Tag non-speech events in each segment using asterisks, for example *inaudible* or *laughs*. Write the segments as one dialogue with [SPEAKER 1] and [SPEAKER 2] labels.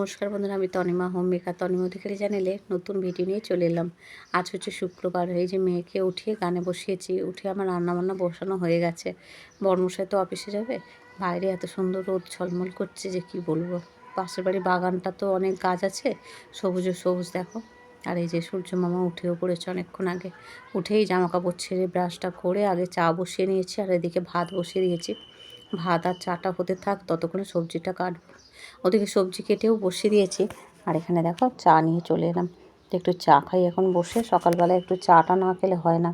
[SPEAKER 1] নমস্কার বন্ধুরা, আমি তনিমা, হোম মেকার তনিমা অধিকারী চ্যানেলে নতুন ভিডিও নিয়ে চলে এলাম। আজ হচ্ছে শুক্রবার, এই যে মেয়েকে উঠিয়ে গানে বসিয়েছি, উঠে আমার রান্নাবান্না বসানো হয়ে গেছে। বর্মশাই তো অফিসে যাবে, বাইরে এত সুন্দর রোদ ঝলমল করছে যে কি বলব? পাশের বাড়ি বাগানটা তো অনেক গাছ আছে, সবুজ সবুজ দেখো। আর এই যে সূর্য মামা উঠেও পড়েছে অনেকক্ষণ আগে। উঠেই জামা কাপড় ছেড়ে ব্রাশটা করে আগে চা বসিয়ে নিয়েছি, আর এদিকে ভাত বসিয়ে দিয়েছি। ভাত আর চাটা হতে থাক, ততক্ষণে সবজিটা কাটবো। ওদিকে সবজি কেটেও বসিয়ে দিয়েছি। আর এখানে দেখো চা নিয়ে চলে এলাম। তো একটু চা খাই এখন বসে। সকালবেলায় একটু চাটা না খেলে হয় না।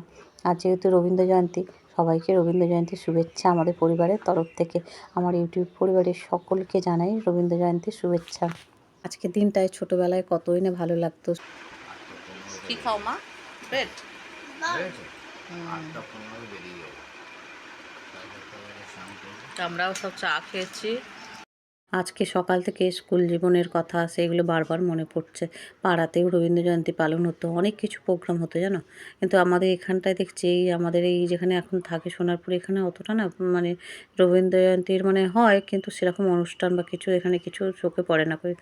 [SPEAKER 1] আর যেহেতু রবীন্দ্র জয়ন্তী সবাইকে রবীন্দ্র জয়ন্তীর শুভেচ্ছা আমাদের পরিবারের তরফ থেকে। আমার ইউটিউব পরিবারের সকলকে জানাই রবীন্দ্র জয়ন্তীর শুভেচ্ছা। আজকে দিনটায় ছোটোবেলায় কতই না ভালো লাগতো। কি খাও মা? ব্রেড আমরাও সব চা খেয়েছি। আজকে সকাল থেকে স্কুল জীবনের কথা সেগুলো বারবার মনে পড়ছে। পাড়াতেও রবীন্দ্র জয়ন্তী পালন হতো, অনেক কিছু প্রোগ্রাম হতো, জানো? কিন্তু আমাদের এখানটায় দেখছি এই আমাদের এই যেখানে এখন থাকে সোনারপুর, এখানে অতটা না মানে রবীন্দ্র জয়ন্তীর মানে হয়, কিন্তু সেরকম অনুষ্ঠান বা কিছু এখানে কিছু চোখে পড়ে না করে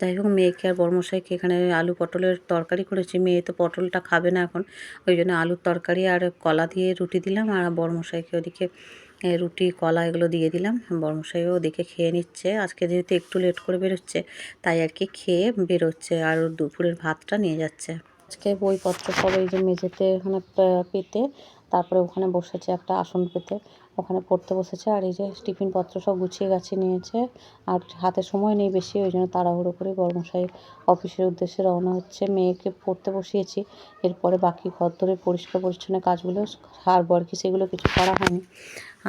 [SPEAKER 1] যাই হোক, মেয়েকে আর বর্মশাইকে এখানে আলু পটলের তরকারি করেছি, মেয়ে তো পটলটা খাবে না এখন। ওই জন্য আলুর তরকারি আর কলা দিয়ে রুটি দিলাম, আর বর্মশাইকে ওদিকে রুটি, কলা এগুলো দিয়ে দিলাম। বরমশাইও দেখে খেয়ে নিচ্ছে। আজকে যেহেতু একটু লেট করে বেরোচ্ছে, তাই আর কি খেয়ে বেরোচ্ছে আর দুপুরের ভাতটা নিয়ে যাচ্ছে। আজকে বইপত্র সব এই যে মেঝেতে এখানে পেতে, তারপরে ওখানে বসেছে একটা আসন পেতে। ওখানে পড়তে বসেছে আর এই যে টিফিন পত্র সব গুছিয়ে গাছিয়ে নিয়েছে আর হাতে সময় নেই বেশি, ওই জন্য তাড়াহুড়ো করে বর্মশাই অফিসের উদ্দেশ্যে রওনা হচ্ছে। মেয়েকে পড়তে বসিয়েছি, এরপরে বাকি ঘর ধরে পরিষ্কার পরিচ্ছন্ন কাজগুলো সারবো আর কি সেগুলো কিছু করা হয়নি।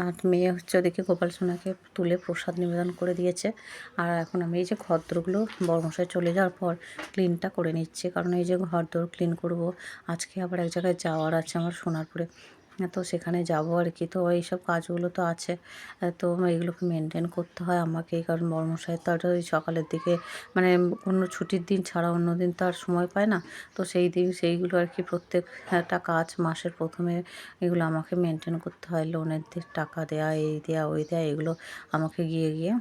[SPEAKER 1] আর মেয়ে হচ্ছে ওদিকে গোপাল সোনাকে তুলে প্রসাদ নিবেদন করে দিয়েছে। আর এখন আমি এই যে ঘর দোরগুলো বর্মশাই চলে যাওয়ার পর ক্লিনটা করে নিচ্ছি। কারণ এই যে ঘর দোর ক্লিন করব, আজকে আবার এক জায়গায় যাওয়ার আছে আমার সোনারপুরে। তো সেখানে যাব আর কি তো এইসব কাজগুলো তো আছে। তো এইগুলোকে মেনটেন করতে হয় আমাকেই কারণ বর্মশাই তো আর ওই সকালের দিকে মানে কোনো ছুটির দিন ছাড়া অন্য দিন তো আর সময় পায় না। তো সেই দিন সেইগুলো আর কি প্রত্যেক একটা কাজ মাসের প্রথমে এগুলো আমাকে মেনটেন করতে হয়। লোনের দিক টাকা দেয়া, এই দেয়া, ওই দেয়া, এগুলো আমাকে গিয়ে গিয়ে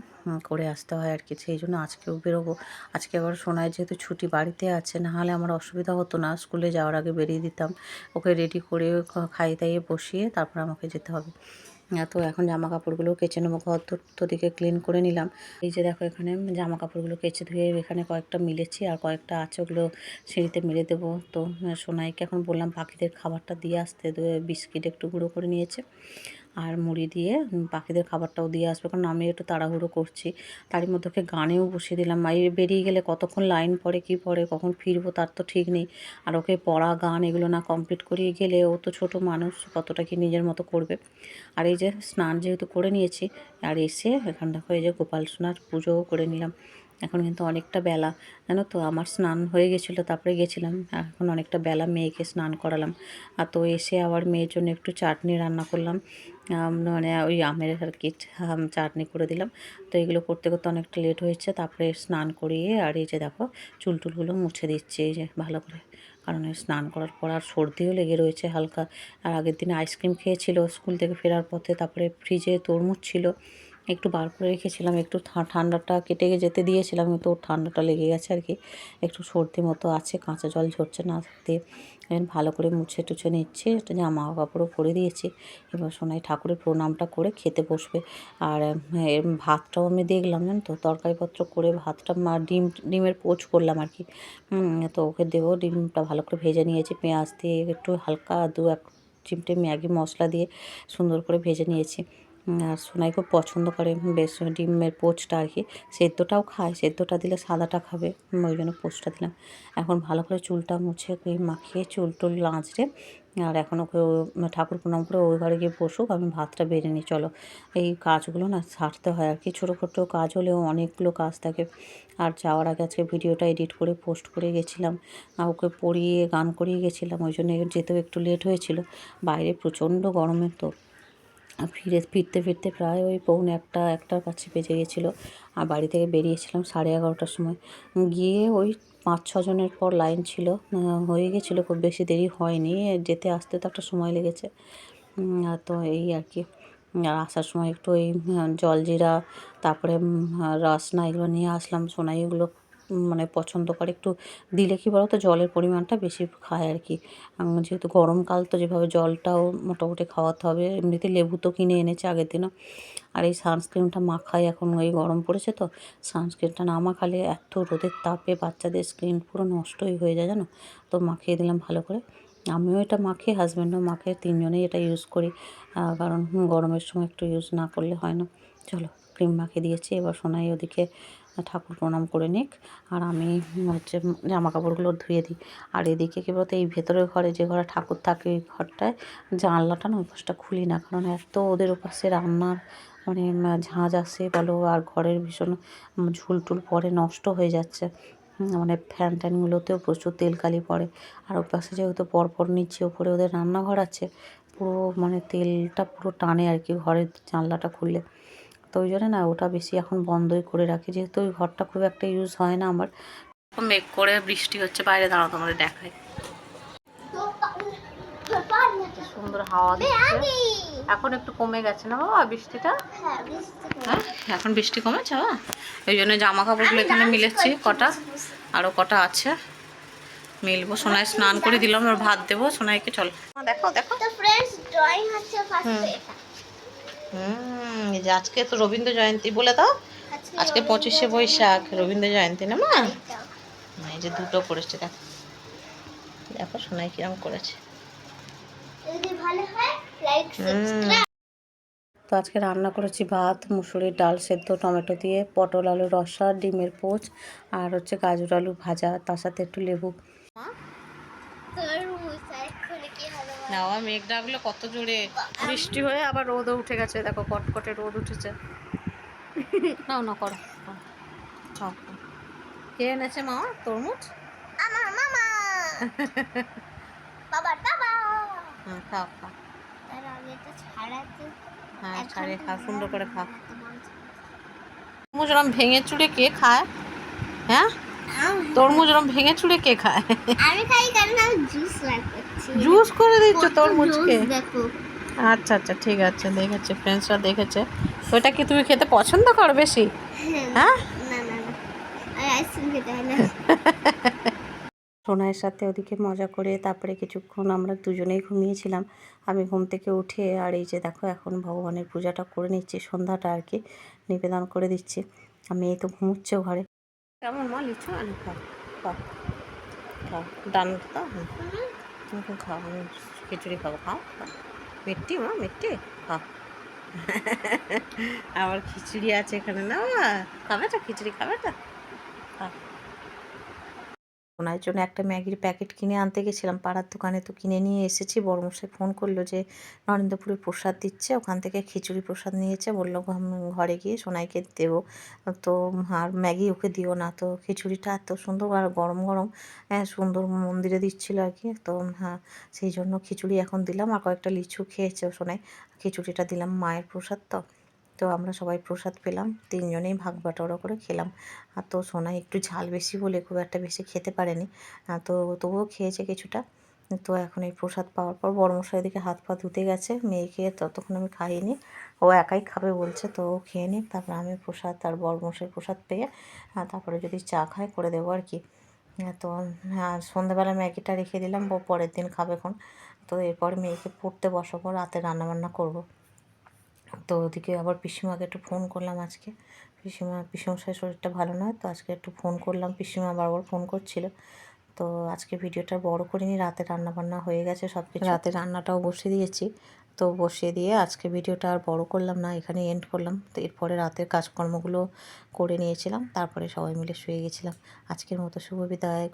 [SPEAKER 1] করে আসতে হয় আর কি। সেই জন্য আজকেও বেরোবো। আজকে আবার সোনায় যেহেতু ছুটি বাড়িতে আছে, না হলে আমার অসুবিধা হতো না। স্কুলে যাওয়ার আগে বেরিয়ে দিতাম। ওকে রেডি করে খাইয়ে দাইয়ে বসিয়ে তারপর আমাকে যেতে হবে। তো এখন জামা কাপড়গুলো কেচে নেব। ঘর দিকে ক্লিন করে নিলাম। এই যে দেখো এখানে জামা কাপড়গুলো কেচে ধুয়ে এখানে কয়েকটা মিলেছি আর কয়েকটা আছে ওগুলো সিঁড়িতে মেরে দেবো। তো সোনাইকে এখন বললাম পাখিদের খাবারটা দিয়ে আসতে। বিস্কিট একটু গুঁড়ো করে নিয়েছে। আর মুড়ি দিয়ে পাখিদের খাবারটাও দিয়ে আসবে। কারণ আমি একটু তাড়াহুড়ো করছি। তারই মধ্যে ওকে গানেও বসিয়ে দিলাম। এই বেরিয়ে গেলে কতক্ষণ লাইন পড়ে, কি পড়ে, কখন ফিরবো তার তো ঠিক নেই। আর ওকে পড়া, গান এগুলো না কমপ্লিট করিয়ে গেলে ও তো ছোটো মানুষ, কতটা কি নিজের মতো করবে? আর এই যে স্নান যেহেতু করে নিয়েছি, আর এসে এখান দেখো এই যে গোপাল সোনার পুজোও করে নিলাম। এখন কিন্তু অনেকটা বেলা। জানো তো, আমার স্নান হয়ে গেছিল, তারপরে গেছিলাম। এখন অনেকটা বেলা, মেয়েকে স্নান করালাম। আর তো এসে আবার মেয়ের জন্য একটু চাটনি রান্না করলাম। মানে ওই আমের আর কি চাটনি করে দিলাম। তো এগুলো করতে করতে অনেকটা লেট হয়েছে, তারপরে স্নান করিয়ে আর এই যে দেখো, চুল টুলগুলো মুছে দিচ্ছে, এই যে ভালো করে। কারণ স্নান করার পর আর সর্দিও লেগে রয়েছে হালকা। আর আগের দিন আইসক্রিম খেয়েছিল, স্কুল থেকে ফেরার পথে, তারপরে ফ্রিজে তরমুজ ছিল। একটু বার করে রেখেছিলাম, একটু ঠান্ডাটা কেটে যেতে দিয়েছিলাম, কিন্তু ওর ঠান্ডাটা লেগে গেছে আর কি। একটু সর্দি মতো আছে, কাঁচা জল ঝরছে না এখন ভালো করে মুছে টুছে নিচ্ছে, একটা জামা কাপড়ও পরে দিয়েছি। এবার সোনাই ঠাকুরের প্রণামটা করে খেতে বসবে। আর ভাতটাও আমি দেখলাম, জানো তো? তরকারিপত্র করে ভাতটা মা, ডিম, ডিমের পোচ করলাম আর কি। তো ওকে দেবো, ডিমটা ভালো করে ভেজে নিয়েছি, পেঁয়াজ দিয়ে একটু হালকা দু এক চিমটে ম্যাগি মশলা দিয়ে সুন্দর করে ভেজে নিয়েছি। আর সোনাই খুব পছন্দ করে। বেশ, ডিমের পোচটা আর কি। সেদ্ধটাও খায়, সেদ্ধটা দিলে সাদাটা খাবে। ওই জন্য পোচটা দিলাম। এখন ভালো করে চুলটা মুছে মাখিয়ে চুল টুল লাঁচড়ে, আর এখন ওকে ঠাকুর প্রণাম করে ওই ঘরে গিয়ে বসুক, আমি ভাতটা বেড়ে নিই। চলো, এই কাজগুলো না সারতে হয় আর কি। ছোটো ছোটো কাজ হলেও অনেকগুলো কাজ থাকে। আর যাওয়ার আগে আজকে ভিডিওটা এডিট করে পোস্ট করে গেছিলাম। আর ওকে পড়িয়ে, গান করিয়ে গেছিলাম, ওই জন্য যেতেও একটু লেট হয়েছিল। বাইরে প্রচণ্ড গরমের তো ফিরে, ফিরতে ফিরতে প্রায় ওই পৌনে একটা, একটার কাছে বেজে গেছিল। আর বাড়ি থেকে বেরিয়েছিলাম সাড়ে এগারোটার সময়। গিয়ে ওই পাঁচ ছজনের পর লাইন ছিল। হয়ে গেছিল, খুব বেশি দেরি হয়নি। যেতে, আসতে তো একটা সময় লেগেছে। তো এই আর কি। আর আসার সময় একটু ওই জলজিরা, তারপরে রসনা এগুলো নিয়ে আসলাম, সোনাই এগুলো মানে পছন্দ করে। একটু দিলে কি তো জলের পরিমাণটা বেশি খায় আর কি যেহেতু গরমকাল তো যেভাবে জলটাও মোটামুটি খাওয়াতে হবে, এমনিতে লেবু তো কিনে এনেছে আগের দিনও। আর এই সানস্ক্রিনটা মাখাই এখন, ওই গরম পড়েছে তো। সানস্ক্রিনটা না মাখালে এত রোদের তাপে বাচ্চাদের স্ক্রিন পুরো নষ্টই হয়ে যায় জানো। তো মাখিয়ে দিলাম ভালো করে। আমিও এটা মাখি হাজব্যান্ডও মাখে তিনজনেই এটা ইউজ করি। কারণ গরমের সময় একটু ইউজ না করলে হয় না। চলো ক্রিম মাখিয়ে দিয়েছি, এবার সোনাই ওদিকে ঠাকুর প্রণাম করে নিক। আর আমি হচ্ছে জামা কাপড়গুলো ধুয়ে দিই। আর এদিকে কী বলতো এই ভেতরের ঘরে যে ঘরে ঠাকুর থাকে ওই ঘরটায় জানলাটা না ওই পাশটা খুলি না। কারণ এত ওদের ওপাশে রান্নার মানে ঝাঁঝ আসে বলো আর ঘরের ভীষণ উম, ঝুল টুল পরে নষ্ট হয়ে যাচ্ছে। মানে ফ্যান ট্যানগুলোতেও প্রচুর তেল কালি পড়ে। আর ওই পাশে যেহেতু পরপর নিচে ওপরে ওদের রান্নাঘর আছে পুরো মানে তেলটা পুরো টানে আর কি ঘরের জানলাটা খুললে। তো ওই জন্য না ওটা বেশি এখন বন্ধই করে রাখি। যেহেতু ওই ঘরটা খুব একটা ইউজ হয় না আমার। মেঘ করে বৃষ্টি হচ্ছে বাইরে দাঁড়াও তোমাদের দেখায় সুন্দর হাওয়া দিচ্ছে। এখন একটু কমে গেছে না বাবা বৃষ্টিটা? হ্যাঁ এখন বৃষ্টি কমেছে বাবা। ওই জন্য জামা কাপড়গুলো এখানে মিলেছি কটা। আরও কটা আছে। মিলবো সোনায় স্নান করে দিলাম আর ভাত দেবো। সোনাইকে চল। দেখো দেখো হুম। এই যে আজকে তো রবীন্দ্র জয়ন্তী বলে দাও। আজকে পঁচিশে বৈশাখ রবীন্দ্র জয়ন্তী না মা?
[SPEAKER 2] এটা।
[SPEAKER 1] এই যে দুটো করেছে দেখো। দেখো সোনাই কিরম করেছে।
[SPEAKER 2] যদি ভালো হয় লাইক
[SPEAKER 1] হুম। তো আজকে রান্না করেছি ভাত মুসুরির ডাল সেদ্ধ টমেটো দিয়ে পটল আলু রসা ডিমের পোচ আর হচ্ছে গাজর আলু ভাজা তার সাথে একটু লেবু।
[SPEAKER 2] হবে
[SPEAKER 1] নাওয়া মেঘ ডাকলো কত জোরে। বৃষ্টি হয়ে আবার রোদও উঠে গেছে দেখো কটকটে রোদ উঠেছে। নাও না করো খাও। কে এনেছে মা? তরমুজ?
[SPEAKER 2] আমার মামা। *laughs* বাবার বাবা।
[SPEAKER 1] হ্যাঁ খাও খাও।
[SPEAKER 2] তার আগে তো ছাড়াতে।
[SPEAKER 1] হ্যাঁ ছাড়িয়ে খা সুন্দর করে খা তরমুজ ওরম ভেঙে চুড়ে কে খায়? হ্যাঁ? তরমুজ ওরম ভেঙে চুড়ে কে খায়?
[SPEAKER 2] আমি খাই কারণ আমি জুস বার
[SPEAKER 1] জুস করে দিচ্ছ তরমুজকে? আচ্ছা আচ্ছা ঠিক আছে দেখেছে ফ্রেন্ডসরা দেখেছে। ওইটা কি তুমি খেতে পছন্দ করো বেশি? হ্যাঁ।
[SPEAKER 2] না
[SPEAKER 1] সোনাইয়ের সাথে ওদিকে মজা করে তারপরে কিছুক্ষণ আমরা দুজনেই ঘুমিয়েছিলাম। আমি ঘুম থেকে উঠে আর এই যে দেখো এখন ভগবানের পূজাটা করে নিচ্ছি সন্ধ্যাটা আর কি নিবেদন করে দিচ্ছি। আমি এই তো ঘুমোচ্ছে ঘরে। কেমন মা? লিচু আনি খাও খাও খাও ডান তো? তুমি খাও, আমি খিচুড়ি খাব। খাও মিট্টি মা, মিট্টি? খাও। আবার খিচুড়ি আছে এখানে না খাবে তো? খিচুড়ি খাবে তো? খাও ওনার জন্য একটা ম্যাগির প্যাকেট কিনে আনতে গেছিলাম। পাড়ার দোকানে তো কিনে নিয়ে এসেছি। বড়মশাই ফোন করল যে নরেন্দ্রপুরে প্রসাদ দিচ্ছে, ওখান থেকে খিচুড়ি প্রসাদ নিয়েছে। বলল ঘরে গিয়ে সোনাইকে দেবো। তো, আর ম্যাগি ওকে দিও না। তো খিচুড়িটা এত সুন্দর আর গরম গরম হ্যাঁ সুন্দর মন্দিরে দিচ্ছিল আর কি। তো হ্যাঁ সেই জন্য খিচুড়ি এখন দিলাম। আর কয়েকটা লিচু খেয়েছে সোনাই। খিচুড়িটা দিলাম মায়ের প্রসাদ তো। তো আমরা সবাই প্রসাদ পেলাম। তিনজনেই ভাগ বাটোয়ারা করে খেলাম। আর তো সোনাই একটু ঝাল বেশি বলে খুব একটা বেশি খেতে পারেনি। তো তবুও খেয়েছে কিছুটা। তো এখন এই প্রসাদ পাওয়ার পর বড়মশাই দিকে হাত পা ধুতে গেছে। মেয়েকে ততক্ষণ আমি খাইনি। ও একাই খাবে বলছে, তো ও খেয়ে নিক। তারপর আমি প্রসাদ আর বড়মশাই প্রসাদ পেয়ে তারপরে যদি চা খায় করে দেবো আর কি। তো হ্যাঁ সন্ধ্যাবেলা ম্যাগিটা রেখে দিলাম। পরের দিন খাবে এখন। তো এরপর মেয়েকে পড়তে বসাবো, রাতে রান্নাবান্না করব। তো ওদিকে আবার পিসিমাকে একটু ফোন করলাম আজকে। পিসিমা পিসিমশাই শরীরটা ভালো নয়, তো আজকে একটু ফোন করলাম। পিসিমা বারবার ফোন করছিল। তো আজকে ভিডিওটা বড় করিনি, রাতে রান্না বান্না হয়ে গেছে সব কিছু রাতে রান্নাটাও বসিয়ে দিয়েছি। তো বসিয়ে দিয়ে আজকে ভিডিওটা আর বড় করলাম না, এখানে এন্ড করলাম। তো এরপরে রাতের কাজকর্মগুলো করে নিয়েছিলাম। তারপরে সবাই মিলে শুয়ে গেছিলাম। আজকের মতো শুভ বিদায়।